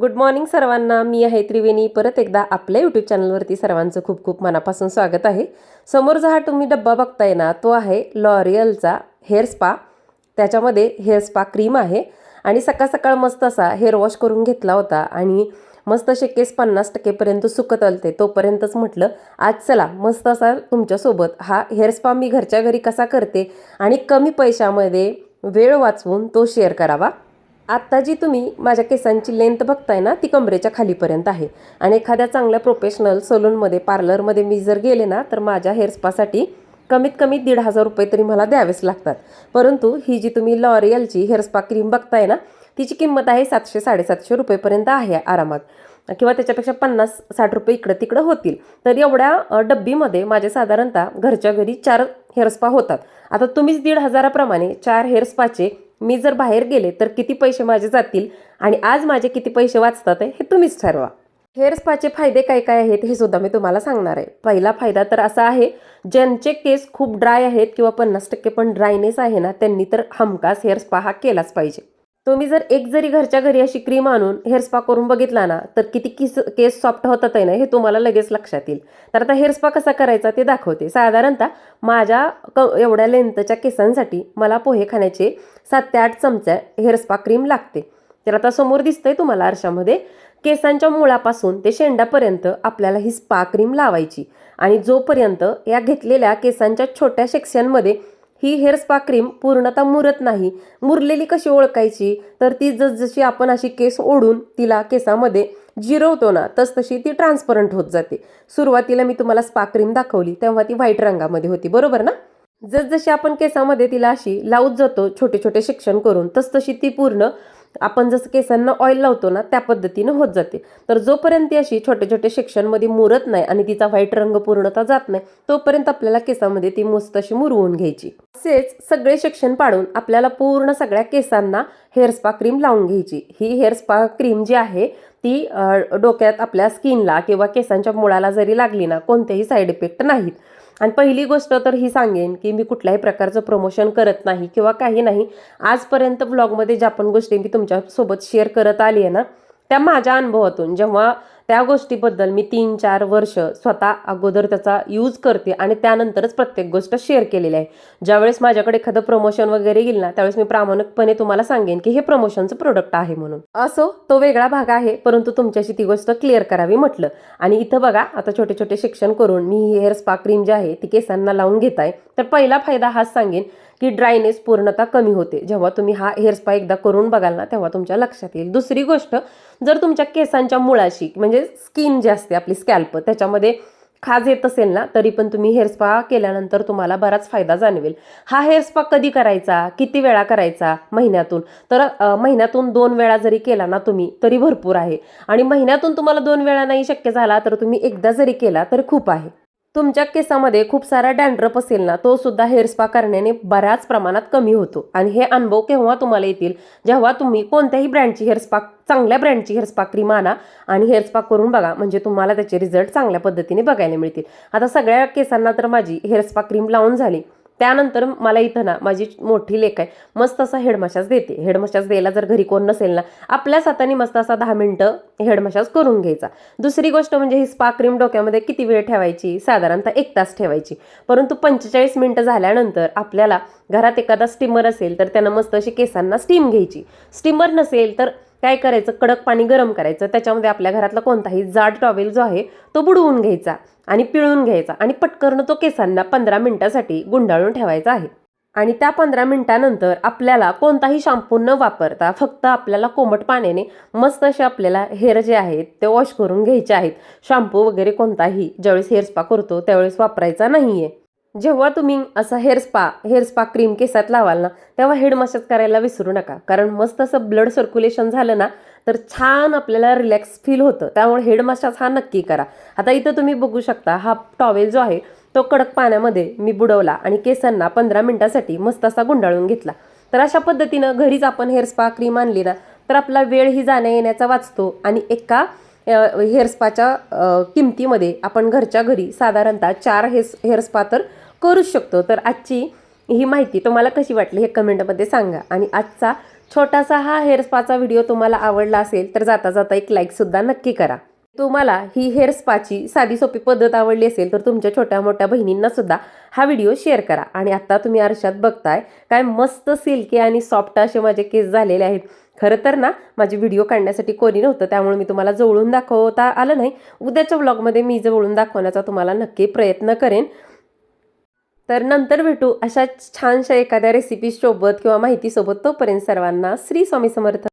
Good morning सर्वांना. मी आहे त्रिवेणी. परत एकदा आपल्या यूट्यूब चॅनलवरती सर्वांचं खूप खूप मनापासून स्वागत आहे. समोर जो हा तुम्ही डब्बा बघताय ना तो आहे लॉरियलचा हेअर स्पा त्याच्यामध्ये हेअर स्पा क्रीम आहे. आणि सकाळ सकाळ मस्त असा हेअर वॉश करून घेतला होता. आणि मस्त असे केस पन्नास टक्केपर्यंत सुकत आलते. तोपर्यंतच म्हटलं आज चला मस्त असा तुमच्यासोबत हा हेअर स्पा मी घरच्या घरी कसा करते आणि कमी पैशामध्ये वेळ वाचवून तो शेअर करावा. आत्ता जी तुम्ही माझ्या केसांची लेंथ बघताय ना ती कमरेच्या खालीपर्यंत आहे. आणि एखाद्या चांगल्या प्रोफेशनल सलूनमध्ये पार्लरमध्ये मी जर गेले ना तर माझ्या हेअर स्पासाठी कमीत कमी दीड हजार रुपये तरी मला द्यावेच लागतात. परंतु ही जी तुम्ही लॉरियलची हेअर स्पा क्रीम बघताय ना तिची किंमत आहे सातशे साडेसातशे रुपयेपर्यंत आहे आरामात. किंवा त्याच्यापेक्षा पन्नास साठ रुपये इकडं तिकडं होतील. तर एवढ्या डब्बीमध्ये माझे साधारणतः घरच्या घरी चार हेअर स्पा होतात. आता तुम्हीच दीड हजाराप्रमाणे चार हेअर स्पाचे मी जर बाहेर गेले तर किती पैसे माझे जातील आणि आज माझे किती पैसे वाचतात आहे हे तुम्हीच ठरवा. हेअर स्पाचे फायदे काय काय आहेत हे सुद्धा मी तुम्हाला सांगणार आहे. पहिला फायदा तर असा आहे ज्यांचे केस खूप ड्राय आहेत किंवा पन्नास टक्के पण ड्रायनेस आहे ना त्यांनी तर हमखास हेअर स्पा हा केलाच पाहिजे. तुम्ही जर एक जरी घरच्या घरी अशी क्रीम आणून हेअर स्पा करून बघितला ना तर किती किस केस सॉफ्ट होतात आहे ना हे तुम्हाला लगेच लक्षात येईल. तर आता हेअर स्पा कसा करायचा ते दाखवते. साधारणतः माझ्या क एवढ्या लेंथच्या केसांसाठी मला पोहे खाण्याचे सात ते आठ चमच्या हेअर स्पा क्रीम लागते. तर आता समोर दिसतंय तुम्हाला आरशामध्ये केसांच्या मुळापासून ते शेंडापर्यंत आपल्याला ही स्पा क्रीम लावायची. आणि जोपर्यंत या घेतलेल्या केसांच्या छोट्या सेक्शनमध्ये ही हेअर स्पा क्रीम पूर्णतः मुरत नाही. मुरलेली कशी ओळखायची? तर ती जसजशी आपण अशी केस ओढून तिला केसामध्ये जिरवतो ना तस तशी ती ट्रान्सपरंट होत जाते. सुरुवातीला मी तुम्हाला स्पा क्रीम दाखवली तेव्हा ती व्हाईट रंगामध्ये होती. बरोबर ना? जसजशी आपण केसामध्ये तिला अशी लावत जातो छोटे छोटे शिक्षण करून तसतशी ती पूर्ण आपण जसं केसांना ऑइल लावतो ना त्या पद्धतीनं होत जाते. तर जोपर्यंत ती अशी छोटे छोटे सेक्शनमध्ये मुरत नाही आणि तिचा व्हाईट रंग पूर्णता जात नाही तोपर्यंत आपल्याला केसामध्ये ती मस्त अशी मुरवून घ्यायची. तसेच सगळे सेक्शन पाडून आपल्याला पूर्ण सगळ्या केसांना हेअर स्पा क्रीम लावून घ्यायची. ही हेअर स्पा क्रीम जी आहे ती डोक्यात आपल्या स्किनला किंवा केसांच्या मुळाला जरी लागली ना कोणतेही साईड इफेक्ट नाहीत. आणि पहिली गोष्ट तर ही सांगेन की मी कुठल्याही प्रकारचं प्रमोशन करत नाही किंवा काही नाही. आजपर्यंत ब्लॉगमध्ये ज्या पण गोष्टी मी तुमच्यासोबत शेअर करत आली आहे ना त्या माझ्या अनुभवातून. जेव्हा त्या गोष्टीबद्दल मी तीन चार वर्ष स्वतः अगोदर त्याचा यूज करते आणि त्यानंतरच प्रत्येक गोष्ट शेअर केलेली आहे. ज्यावेळेस माझ्याकडे एखादं प्रमोशन वगैरे येईल ना त्यावेळेस मी प्रामाणिकपणे तुम्हाला सांगेन की हे प्रमोशनचं प्रोडक्ट आहे म्हणून. असो तो वेगळा भाग आहे परंतु तुमच्याशी ती गोष्ट क्लिअर करावी म्हटलं. आणि इथं बघा आता छोटे छोटे शिक्षण करून मी ही हेअर स्पा क्रीम जी आहे ती केसांना लावून घेत आहे. तर पहिला फायदा हाच सांगेन की ड्रायनेस पूर्णतः कमी होते. जेव्हा तुम्ही हा हेअर स्पा एकदा करून बघाल ना तेव्हा तुमच्या लक्षात येईल. दुसरी गोष्ट जर तुमच्या केसांच्या मुळाशी म्हणजे म्हणजे स्किन जी असते आपली स्कॅल्प त्याच्यामध्ये खाज येत असेल ना तरी पण तुम्ही हेअर स्पा केल्यानंतर तुम्हाला बराच फायदा जाणवेल. हा हेअर स्पा कधी करायचा? किती वेळा करायचा? महिन्यातून. तर महिन्यातून दोन वेळा जरी केला ना तुम्ही तरी भरपूर आहे. आणि महिन्यातून तुम्हाला दोन वेळा नाही शक्य झाला तर तुम्ही एकदा जरी केला तर खूप आहे. तुमच्या केसामध्ये खूप सारा डॅन्ड्रप असेल ना तो सुद्धा हेअर स्पा करण्याने बऱ्याच प्रमाणात कमी होतो. आणि हे अनुभव केव्हा तुम्हाला येतील? जेव्हा तुम्ही कोणत्याही ब्रँडची हेअर स्पा चांगल्या ब्रँडची हेअर स्पा क्रीम आणा आणि हेअर स्पा करून बघा म्हणजे तुम्हाला त्याचे रिझल्ट चांगल्या पद्धतीने बघायला मिळतील. आता सगळ्या केसांना तर माझी हेअर स्पा क्रीम लावून झाली. त्यानंतर मला इथं ना माझी मोठी लेख आहे मस्त असा हेडमशाज देते. हेडमशाज द्यायला जर घरी कोण नसेल ना आपल्याच हाताने मस्त असा दहा मिनटं हेडमशाज करून घ्यायचा. दुसरी गोष्ट म्हणजे ही स्पा क्रीम डोक्यामध्ये किती वेळ ठेवायची? साधारणतः एक तास ठेवायची. परंतु पंचेचाळीस मिनटं झाल्यानंतर आपल्याला घरात एखादा स्टीमर असेल तर त्यानं मस्त अशी केसांना स्टीम घ्यायची. स्टीमर नसेल तर काय करायचं? कडक पाणी गरम करायचं. त्याच्यामध्ये आपल्या घरातला कोणताही जाड टॉवेल जो आहे तो बुडवून घ्यायचा आणि पिळून घ्यायचा आणि पटकन तो केसांना पंधरा मिनिटासाठी गुंडाळून ठेवायचा आहे. आणि त्या पंधरा मिनिटानंतर आपल्याला कोणताही शॅम्पू न वापरता फक्त आपल्याला कोमट पाण्याने मस्त असे आपल्याला हेअर जे आहेत ते वॉश करून घ्यायचे आहेत. शॅम्पू वगैरे कोणताही ज्यावेळेस हेअर स्पा करतो त्यावेळेस वापरायचा नाही आहे जेव्हा तुम्ही असा hair spa hair spa cream केसात लावाल ना तेव्हा हेड मसाज करायला विसरू नका. कारण मस्त असं ब्लड सर्क्युलेशन झालं ना तर छान आपल्याला रिलॅक्स फील होतं. त्यामुळे हेड मसाज हा नक्की करा. आता इथं तुम्ही बघू शकता हा टॉवेल जो आहे तो कडक पाण्यामध्ये मी बुडवला आणि केसांना पंधरा मिनटासाठी मस्त असा गुंडाळून घेतला. तर अशा पद्धतीनं घरीच आपण हेअर स्पा क्रीम आणली ना तर आपला वेळही जाण्या येण्याचा वाचतो आणि एका हेअर स्पाच्या किमतीमध्ये आपण घरच्या घरी साधारणतः चार हेस हेअर स्पा तर करूच शकतो. तर आजची ही माहिती तुम्हाला कशी वाटली हे कमेंटमध्ये सांगा. आणि आजचा छोटासा हा हेअर स्पाचा व्हिडिओ तुम्हाला आवडला असेल तर जाता जाता एक लाईकसुद्धा नक्की करा. तुम्हाला ही हेअर स्पाची साधी सोपी पद्धत आवडली असेल तर तुमच्या छोट्या मोठ्या बहिणींना सुद्धा हा व्हिडिओ शेअर करा. आणि आता तुम्ही आरशात बघताय काय मस्त सिल्की आणि सॉफ्ट असे माझे केस झालेले आहेत. खरं तर ना माझे व्हिडिओ काढण्यासाठी कोणी नव्हतं त्यामुळे मी तुम्हाला जवळून दाखवता आलं नाही. उद्याच्या व्लॉगमध्ये मी जवळून दाखवण्याचा तुम्हाला नक्की प्रयत्न करेन. तर नंतर भेटू अशा छानशा एखाद्या रेसिपीसोबत किंवा माहितीसोबत. तोपर्यंत सर्वांना श्री स्वामी समर्थ.